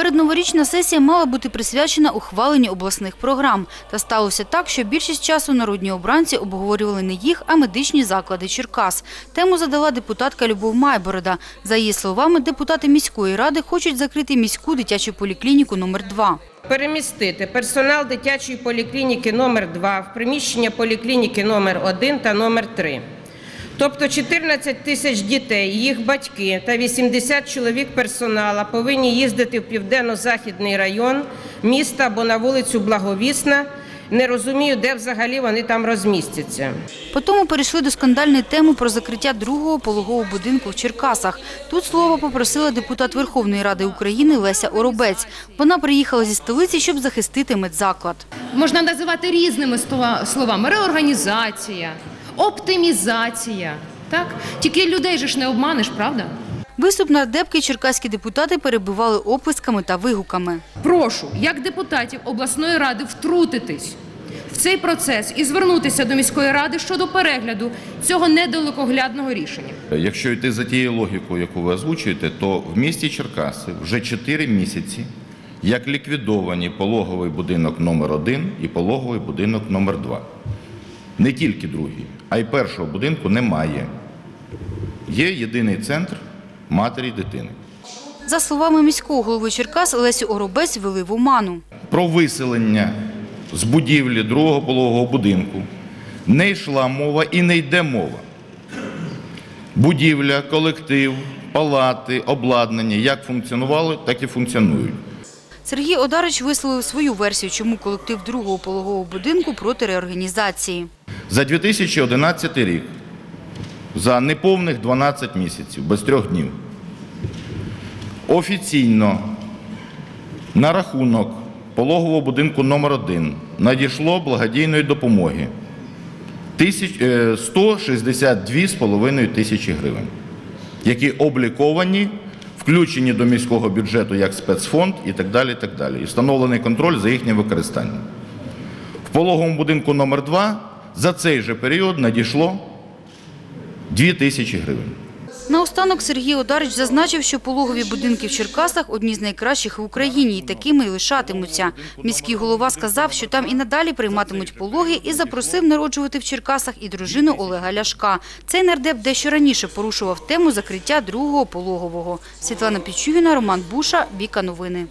Передноворічна сесія мала бути присвячена ухваленню обласних програм. Та сталося так, що більшість часу народні обранці обговорювали не їх, а медичні заклади Черкас. Тему задала депутатка Любов Майборода. За її словами, депутати міської ради хочуть закрити міську дитячу поліклініку номер 2 Перемістити персонал дитячої поліклініки номер 2 в приміщення поліклініки номер 1 та номер 3. Тобто 14 тисяч дітей, їх батьки та 80 чоловік персонала повинні їздити в південно-західний район міста або на вулицю Благовісна. Не розумію, де взагалі вони там розмістяться. Потім перейшли до скандальної теми про закриття другого пологового будинку в Черкасах. Тут слово попросила депутат Верховної Ради України Леся Оробець. Вона приїхала зі столиці, щоб захистити медзаклад. можна називати різними словами: реорганізація, оптимізація. Так? Тільки людей же ж не обманеш, правда? Виступ нардепки черкаські депутати перебивали оплесками та вигуками. Прошу, як депутатів обласної ради, втрутитись в цей процес і звернутися до міської ради щодо перегляду цього недалекоглядного рішення. Якщо йти за тією логікою, яку ви озвучуєте, то в місті Черкаси вже 4 місяці як ліквідовані пологовий будинок номер 1 і пологовий будинок номер 2 Не тільки другий, а й першого будинку немає. Є єдиний центр матері і дитини. За словами міського голови Черкас, Лесю Оробець вели в оману. Про виселення з будівлі другого пологового будинку не йшла мова і не йде мова. Будівля, колектив, палати, обладнання як функціонували, так і функціонують. Сергій Одарич висловив свою версію, чому колектив другого пологового будинку проти реорганізації. За 2011 рік, за неповних 12 місяців, без трьох днів, офіційно на рахунок пологового будинку номер 1 надійшло благодійної допомоги тисяч- е, 162,5 тисячі гривень, які обліковані, включені до міського бюджету як спецфонд і так далі. І так далі. І встановлений контроль за їхнім використанням. В пологовому будинку номер 2 за цей же період надійшло 2 тисячі гривень. Наостанок Сергій Одарич зазначив, що пологові будинки в Черкасах – одні з найкращих в Україні і такими й лишатимуться. Міський голова сказав, що там і надалі прийматимуть пологи і запросив народжувати в Черкасах і дружину Олега Ляшка. Цей нардеп дещо раніше порушував тему закриття другого пологового. Світлана Пічугіна, Роман Буша, Віка Новини.